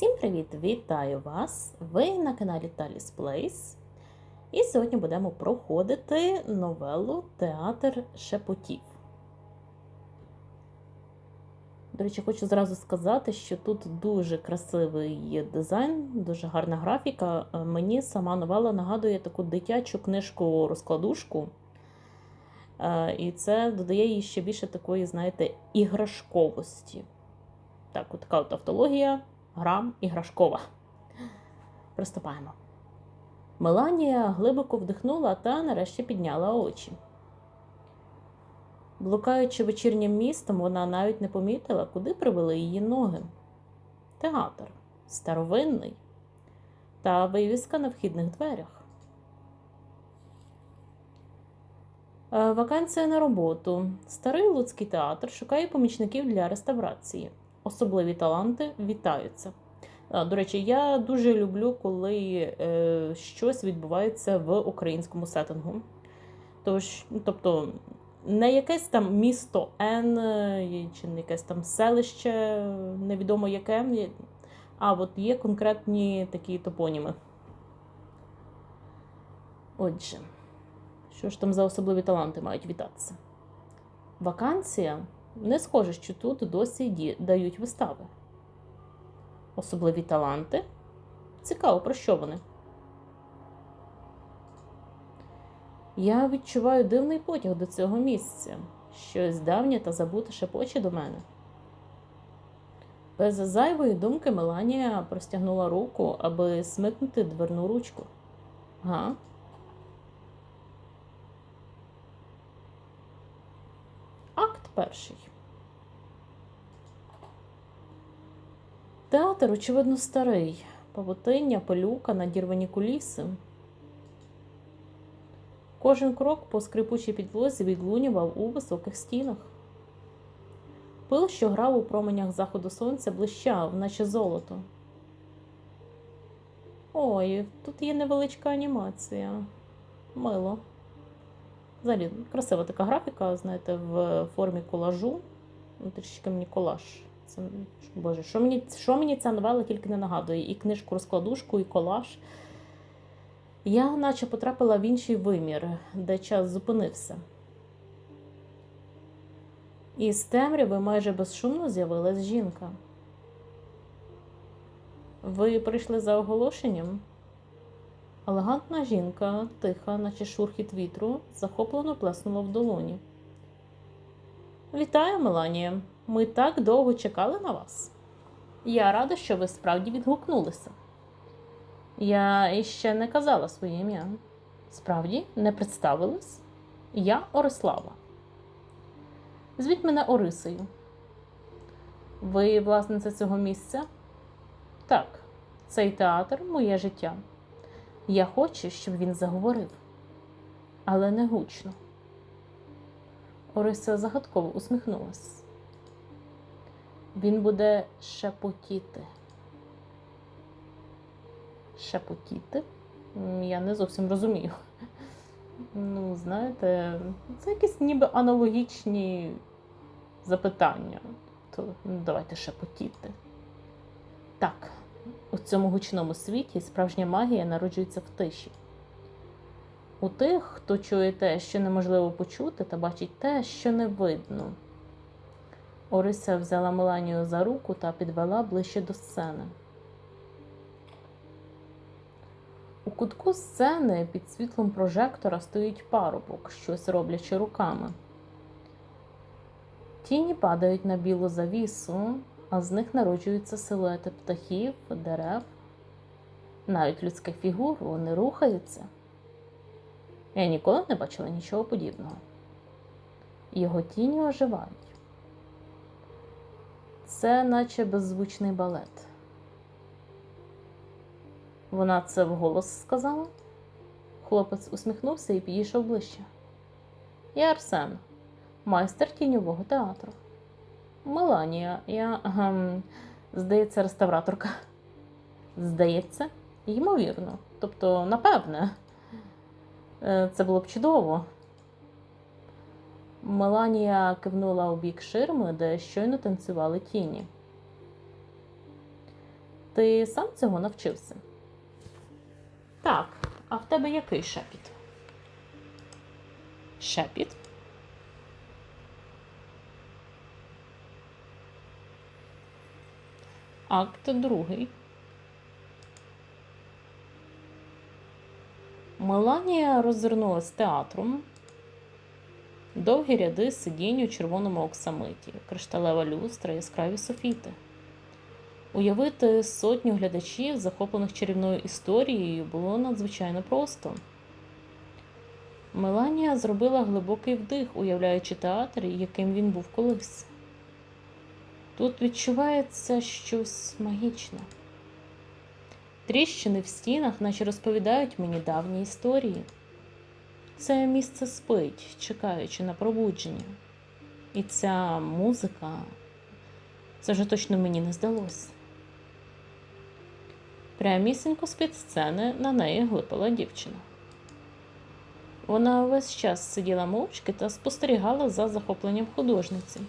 Всім привіт! Вітаю вас! Ви на каналі Таліс Плейс. І сьогодні будемо проходити новелу Театр шепотів. До речі, хочу зразу сказати, що тут дуже красивий дизайн, дуже гарна графіка. Е, Мені сама новела нагадує таку дитячу книжку-розкладушку. Е, І це додає їй ще більше такої, знаєте, іграшковості. Так, от така от автологія, гра іграшкова. Приступаємо. Меланія глибоко вдихнула та нарешті підняла очі. Блукаючи вечірнім містом, вона навіть не помітила, куди привели її ноги. Театр старовинний та вивіска на вхідних дверях. Е, Вакансія на роботу. Старий Луцький театр шукає помічників для реставрації. Особливі таланти вітаються. До речі, я дуже люблю, коли е, щось відбувається в українському сеттингу. Тож, тобто, не якесь там місто Н, е, чи не якесь там селище, е, невідомо яке, а от є конкретні такі топоніми. Отже, що ж там за особливі таланти мають вітатися? Вакансія не схоже, що тут досі дають вистави. Особливі таланти. Цікаво, про що вони? Я відчуваю дивний потяг до цього місця. Щось давнє та забуте шепоче до мене. Без зайвої думки Меланія простягнула руку, аби смикнути дверну ручку. Га? Акт перший. Театр, очевидно, старий. Павутиння, пилюка, надірвані куліси. Кожен крок по скрипучій підлозі відлунював у високих стінах. Пил, що грав у променях заходу сонця, блищав, наче золото. Ой, тут є невеличка анімація. Мило. Взагалі, красива така графіка, знаєте, в формі колажу. Ну, Трішки мені колаж. Це, Боже, що мені, що мені ця новела тільки не нагадує? І книжку розкладушку, і колаж. Я наче потрапила в інший вимір, де час зупинився. І з темряви майже безшумно з'явилась жінка. Ви прийшли за оголошенням? Елегантна жінка, тиха, наче шурхіт вітру, захоплено плеснула в долоні. Вітаю, Меланія. Ми так довго чекали на вас. Я рада, що ви справді відгукнулися. Я іще не казала своє ім'я. Справді, не представилась? Я Орислава. Звіть мене Орисею. Ви власниця цього місця? Так, цей театр моє життя. Я хочу, щоб він заговорив, але не гучно. Орися загадково усміхнулась. Він буде шепотіти. Шепотіти? Я не зовсім розумію. Ну, знаєте, це якісь ніби аналогічні запитання. То давайте шепотіти. Так, у цьому гучному світі справжня магія народжується в тиші. У тих, хто чує те, що неможливо почути, та бачить те, що не видно. Орися взяла Меланію за руку та підвела ближче до сцени. У кутку сцени під світлом прожектора стоїть парубок, щось роблячи руками. Тіні падають на білу завісу, а з них народжуються силуети птахів, дерев, навіть людських фігур вони рухаються. Я ніколи не бачила нічого подібного. Його тіні оживають. Це наче беззвучний балет. Вона це вголос сказала. Хлопець усміхнувся і підійшов ближче. Я Арсен, майстер тіньового театру. Меланія, я, ем, здається, реставраторка. Здається, ймовірно. Тобто, напевне, Е, це було б чудово. Меланія кивнула у бік ширми, де щойно танцювали тіні. Ти сам цього навчився? Так, а в тебе який шепіт? Шепіт? Акт другий. Меланія роззирнулась театром. Довгі ряди сидінь у червоному оксамиті, кришталева люстра, яскраві софіти. Уявити сотню глядачів, захоплених чарівною історією, було надзвичайно просто. Меланія зробила глибокий вдих, уявляючи театр, яким він був колись. Тут відчувається щось магічне. Тріщини в стінах, наче розповідають мені давні історії. Це місце спить, чекаючи на пробудження. І ця музика, це вже точно мені не здалось. Прямісінько з-під сцени на неї глипала дівчина. Вона весь час сиділа мовчки та спостерігала за захопленням художниці.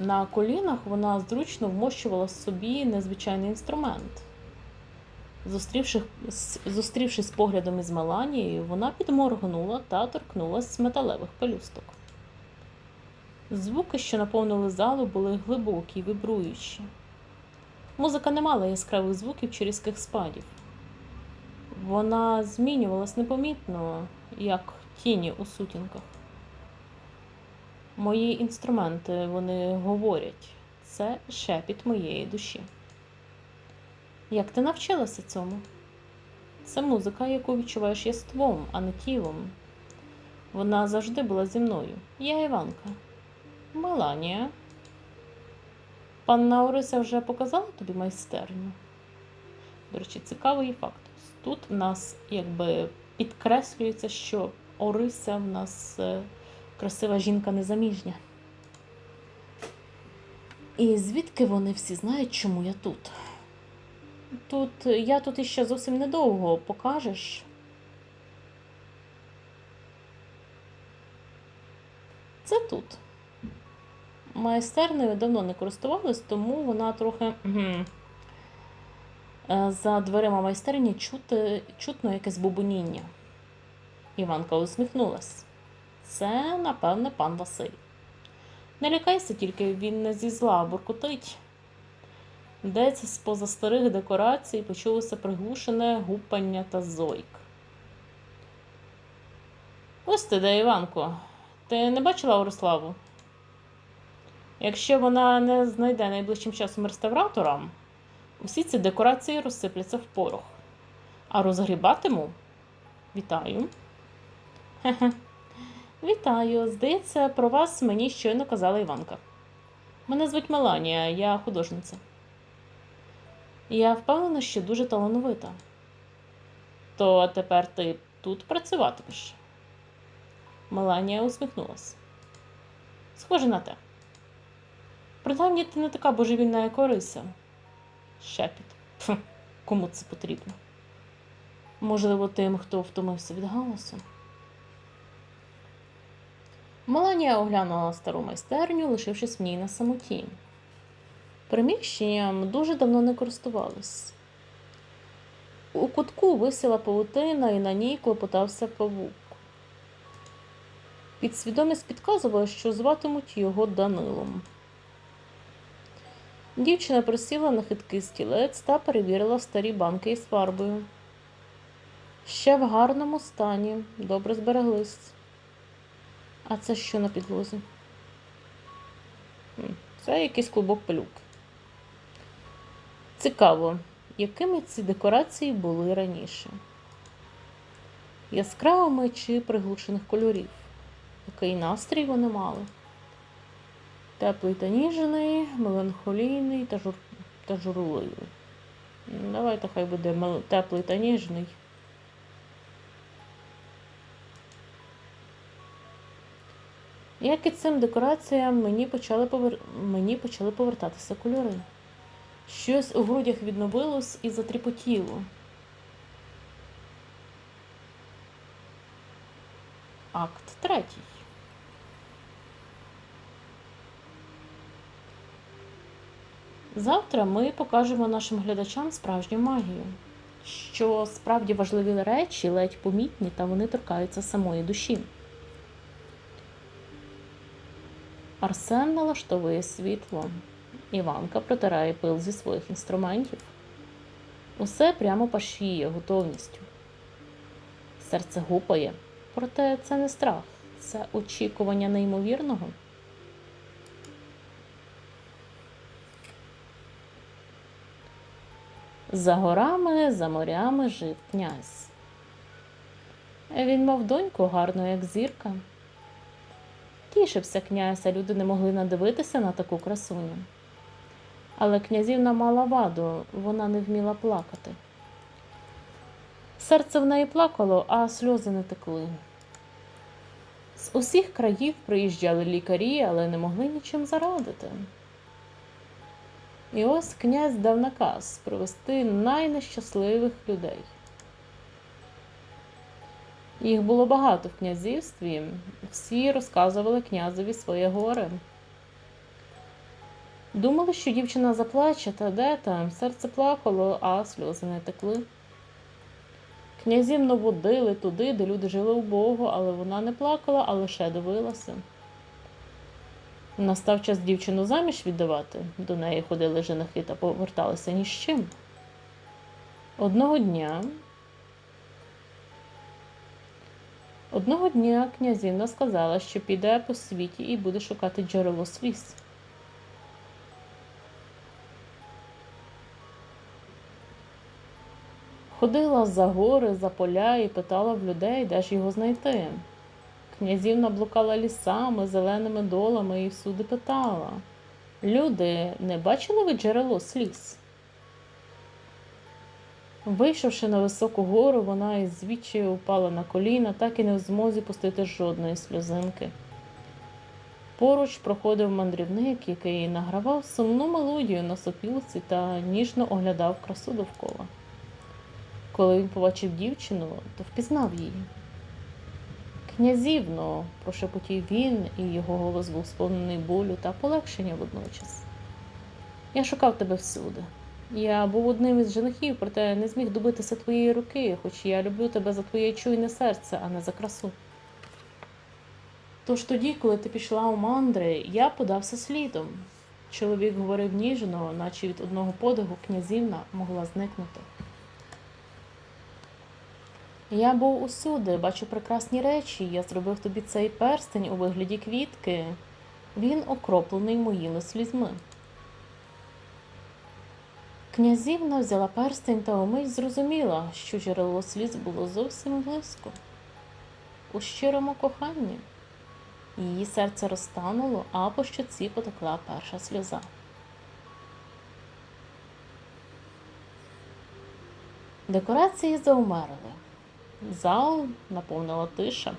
На колінах вона зручно вмощувала собі незвичайний інструмент. Зустрівши, зустрівшись поглядом із Меланією, вона підморгнула та торкнулась з металевих пелюсток. Звуки, що наповнили залу, були глибокі, вибруючі. Музика не мала яскравих звуків чи різких спадів. Вона змінювалась непомітно, як тіні у сутінках. Мої інструменти, вони говорять, це шепіт моєї душі. Як ти навчилася цьому? Це музика, яку відчуваєш єством, а не тілом. Вона завжди була зі мною. Я Іванка. Меланія. Панна Орися вже показала тобі майстерню. До речі, цікавий факт. Тут в нас якби підкреслюється, що Орися в нас е, красива жінка незаміжня. І звідки вони всі знають, чому я тут? Тут я тут іще зовсім недовго покажеш. Це тут. Майстернею давно не користувалась, тому вона трохи. е, За дверима майстерні чути, чутно якесь бубоніння. Іванка усміхнулась. Це, напевне, пан Василь. Не лякайся тільки, він не зі зла буркотить. Десь з-поза старих декорацій почулося приглушене гупання та зойк. Ось ти де, Іванко. Ти не бачила Ориславу? Якщо вона не знайде найближчим часом реставратора, усі ці декорації розсипляться в порох. А розгрібатиму? Вітаю. Хе-хе. Вітаю. Здається, про вас мені щойно казала Іванка. Мене звуть Меланія, я художниця. Я впевнена, що дуже талановита. То тепер ти тут працюватимеш. Меланія усміхнулась. Схоже на те. Принаймні ти не така божевільна, як Орися. Шепіт. Кому це потрібно? Можливо, тим, хто втомився від галасу. Меланія оглянула стару майстерню, лишившись в ній на самоті. Приміщенням дуже давно не користувались. У кутку висіла павутина, і на ній клопотався павук. Підсвідомість підказувала, що зватимуть його Данилом. Дівчина присіла на хиткий стілець та перевірила старі банки із фарбою. Ще в гарному стані, добре збереглись. А це що на підлозі? Це якийсь клубок пилюк. Цікаво, якими ці декорації були раніше? Яскравими чи приглушених кольорів? Який настрій вони мали? Теплий та ніжний, меланхолійний та, жур... та журливий. Давайте хай буде теплий та ніжний. Як і цим декораціям мені почали, повер... мені почали повертатися кольори. Щось у грудях відновилось і затріпотіло. Акт третій. Завтра ми покажемо нашим глядачам справжню магію, що справді важливі речі ледь помітні та вони торкаються самої душі. Арсен налаштовує світло. Іванка протирає пил зі своїх інструментів. Усе прямо пашіє готовністю. Серце гупає, проте це не страх, це очікування неймовірного. За горами, за морями жив князь. Він мав доньку гарну, як зірка. Тішився князь, а люди не могли надивитися на таку красуню. Але князівна мала ваду, вона не вміла плакати. Серце в неї плакало, а сльози не текли. З усіх країв приїжджали лікарі, але не могли нічим зарадити. І ось князь дав наказ привести найнещасливих людей. Їх було багато в князівстві, всі розказували князеві своє горе. Думали, що дівчина заплаче, та де там, серце плакало, а сльози не текли. Князівну водили туди, де люди жили убого, але вона не плакала, а лише дивилася. Настав час дівчину заміж віддавати. До неї ходили женихи та поверталися ні з чим. Одного дня. Одного дня князівна сказала, що піде по світі і буде шукати джерело сліз. Ходила за гори, за поля і питала в людей, де ж його знайти. Князівна блукала лісами, зеленими долами і всюди питала. Люди, не бачили ви джерело сліз? Вийшовши на високу гору, вона із звідчаю упала на коліна, так і не в змозі пустити жодної сльозинки. Поруч проходив мандрівник, який награвав сумну мелодію на сопілці та ніжно оглядав красу довкола. Коли він побачив дівчину, то впізнав її. Князівно, прошепотів він, і його голос був сповнений болю та полегшення водночас. Я шукав тебе всюди. Я був одним із женихів, проте не зміг добитися твоєї руки, хоч я люблю тебе за твоє чуйне серце, а не за красу. Тож тоді, коли ти пішла у мандри, я подався слідом. Чоловік говорив ніжно, наче від одного подиху князівна могла зникнути. Я був усюди, бачу прекрасні речі. Я зробив тобі цей перстень у вигляді квітки. Він окроплений моїми слізьми. Князівна взяла перстень та умить зрозуміла, що джерело сліз було зовсім близько. У щирому коханні. Її серце розтануло, а по щоці потекла перша сльоза. Декорації заумерли. Зал наповнила тиша.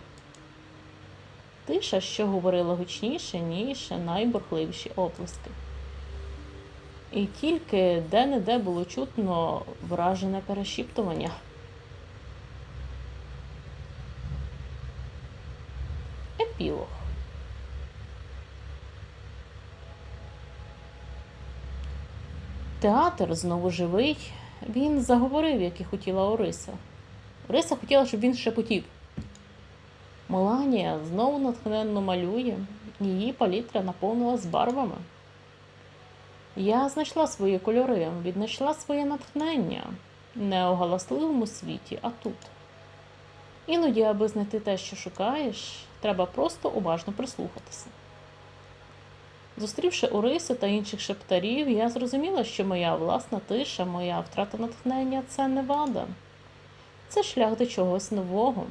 Тиша, що говорила гучніше, ніж найбурхливіші оплески. І тільки де-не-де було чутно вражене перешіптування. Епілог. Театр знову живий. Він заговорив, як і хотіла Ориса. Ориса хотіла, щоб він шепотів. Меланія знову натхненно малює, її палітра наповнилась барвами. Я знайшла свої кольори, віднайшла своє натхнення не у галасливому світі, а тут. Іноді, аби знайти те, що шукаєш, треба просто уважно прислухатися. Зустрівши Орису та інших шептарів, я зрозуміла, що моя власна тиша, моя втрата натхнення це не вада, це шлях до чогось нового.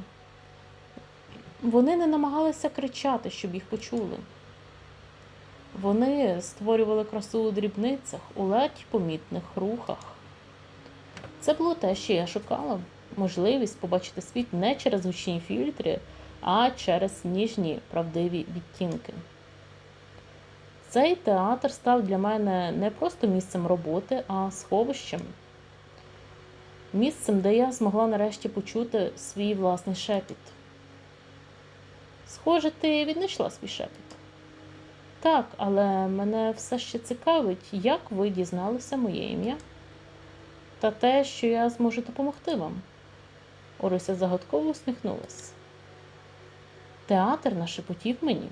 Вони не намагалися кричати, щоб їх почули. Вони створювали красу у дрібницях, у ледь помітних рухах. Це було те, що я шукала можливість побачити світ не через гучні фільтри, а через ніжні правдиві відтінки. Цей театр став для мене не просто місцем роботи, а сховищем. Місцем, де я змогла нарешті почути свій власний шепіт. Схоже, ти віднайшла свій шепіт. Так, але мене все ще цікавить, як ви дізналися моє ім'я та те, що я зможу допомогти вам. Орися загадково усміхнулась. Театр нашепотів мені.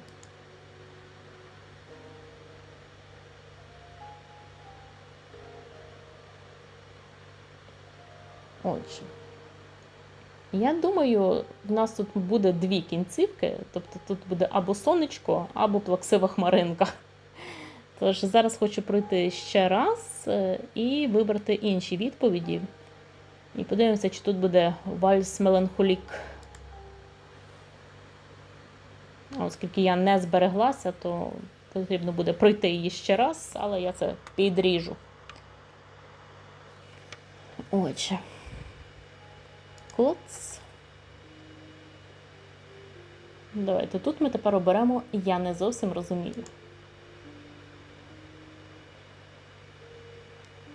Отже, я думаю, в нас тут буде дві кінцівки, тобто тут буде або сонечко, або плаксива хмаринка. Тож зараз хочу пройти ще раз е, і вибрати інші відповіді. І подивимося, чи тут буде вальс меланхолік. Оскільки я не збереглася, то потрібно буде пройти її ще раз, але я це підріжу. Отже. Клоц. Давайте тут ми тепер оберемо Я не зовсім розумію.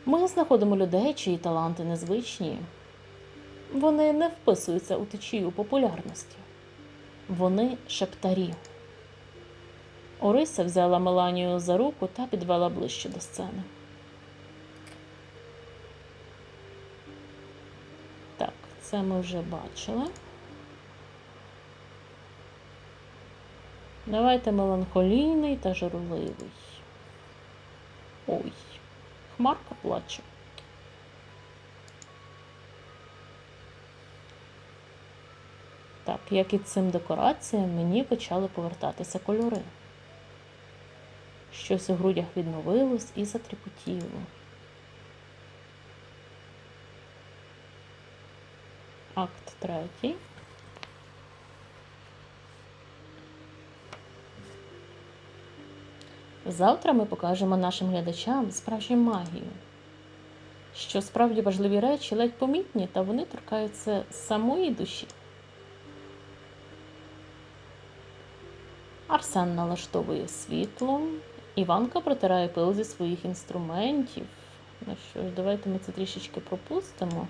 Ми знаходимо людей, чиї таланти незвичні. Вони не вписуються у течію популярності. Вони шептарі. Орися взяла Меланію за руку та підвела ближче до сцени. Так, це ми вже бачили. Давайте меланхолійний та журливий. Ой, хмарка плаче. Так, як і цим декораціям, мені почали повертатися кольори. Щось у грудях відновилось і затріпотіло. Акт третій. Завтра ми покажемо нашим глядачам справжню магію. Що справді важливі речі ледь помітні, та вони торкаються самої душі. Арсен налаштовує світло. Іванка протирає пил зі своїх інструментів. Ну що ж, давайте ми це трішечки пропустимо.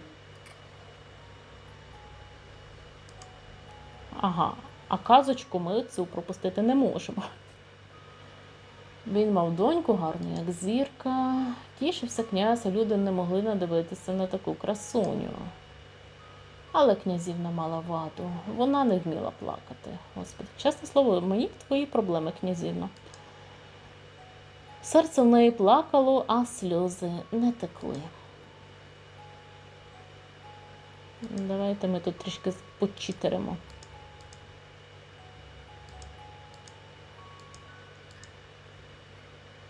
Ага, а казочку ми цю пропустити не можемо. Він мав доньку гарну, як зірка. Тішився князь, люди не могли надивитися на таку красуню. Але князівна мала ваду, вона не вміла плакати. Господи, чесне слово, мені твої проблеми, князівна. Серце в неї плакало, а сльози не текли. Давайте ми тут трішки почитеримо.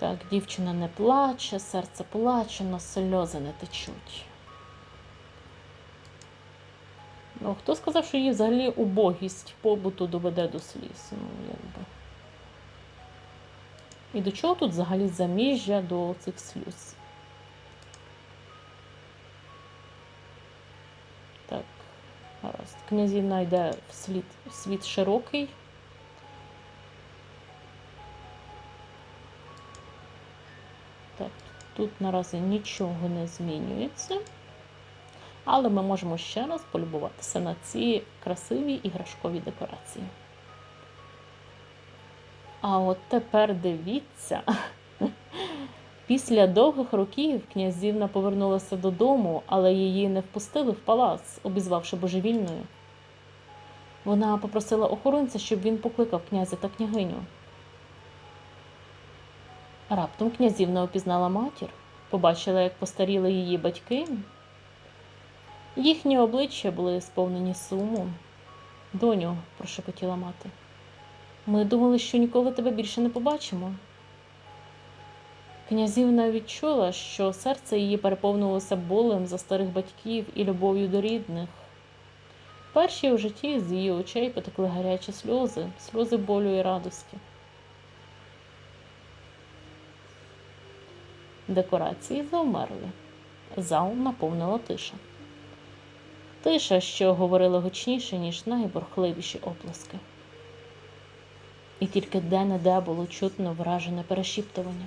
Так, дівчина не плаче, серце плаче, но сльози не течуть. Ну, хто сказав, що її взагалі убогість побуту доведе до сліз? Ну, якби. І до чого тут взагалі заміжжя до цих сліз? Так, гаразд. Князівна йде в в світ широкий. Тут наразі нічого не змінюється. Але ми можемо ще раз полюбуватися на ці красиві іграшкові декорації. А от тепер дивіться. Після довгих років князівна повернулася додому, але її не впустили в палац, обізвавши божевільною. Вона попросила охоронця, щоб він покликав князя та княгиню. Раптом князівна опізнала матір, побачила, як постаріли її батьки. Їхні обличчя були сповнені суму. Доню, прошепотіла мати. Ми думали, що ніколи тебе більше не побачимо. Князівна відчула, що серце її переповнилося болем за старих батьків і любов'ю до рідних. Перші у житті з її очей потекли гарячі сльози, сльози болю і радості. Декорації завмерли. Зал наповнила тиша. Тиша, що говорила гучніше, ніж найборхливіші оплески. І тільки де-не-де було чутно вражене перешіптування.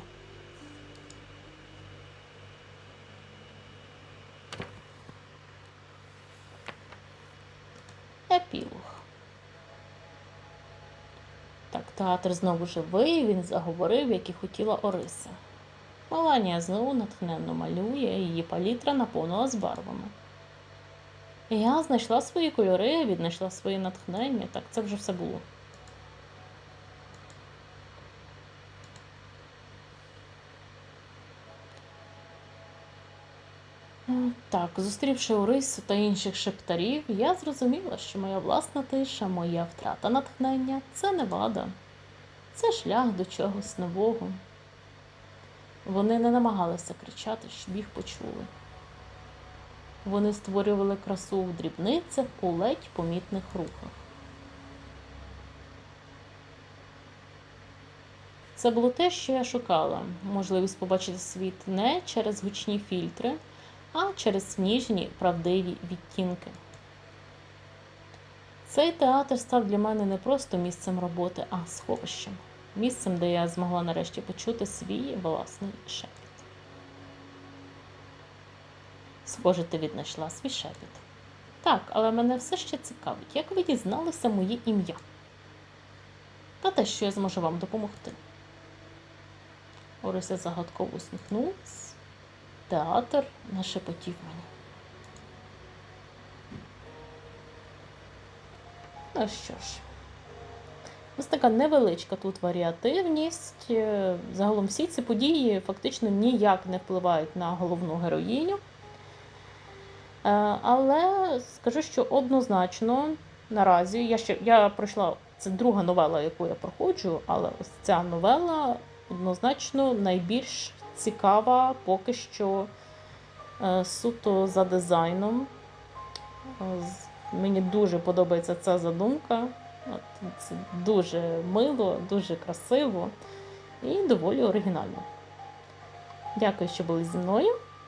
Епілог. Так, театр знову живий, він заговорив, як і хотіла Ориса. Меланія знову натхненно малює, її палітра наповнилась барвами. Я знайшла свої кольори, віднайшла своє натхнення, так це вже все було. Так, зустрівши Орису та інших шептарів, я зрозуміла, що моя власна тиша, моя втрата натхнення це не вада, це шлях до чогось нового. Вони не намагалися кричати, щоб їх почули. Вони створювали красу в дрібницях у ледь помітних рухах. Це було те, що я шукала можливість побачити світ не через гучні фільтри, а через ніжні правдиві відтінки. Цей театр став для мене не просто місцем роботи, а сховищем. Місцем, де я змогла нарешті почути свій власний шепіт. Схоже, ти віднайшла свій шепіт. Так, але мене все ще цікавить, як ви дізналися моє ім'я. Та те, що я зможу вам допомогти. Орися загадково усміхнулась. Театр нашепотів мені. Ну що ж, ось така невеличка тут варіативність. Е, Загалом всі ці події фактично ніяк не впливають на головну героїню. Е, Але скажу, що однозначно наразі я ще я пройшла це друга новела, яку я проходжу, але ось ця новела однозначно найбільш цікава поки що е, суто за дизайном. Мені дуже подобається ця задумка. От, Це дуже мило, дуже красиво і доволі оригінально. Дякую, що були зі мною.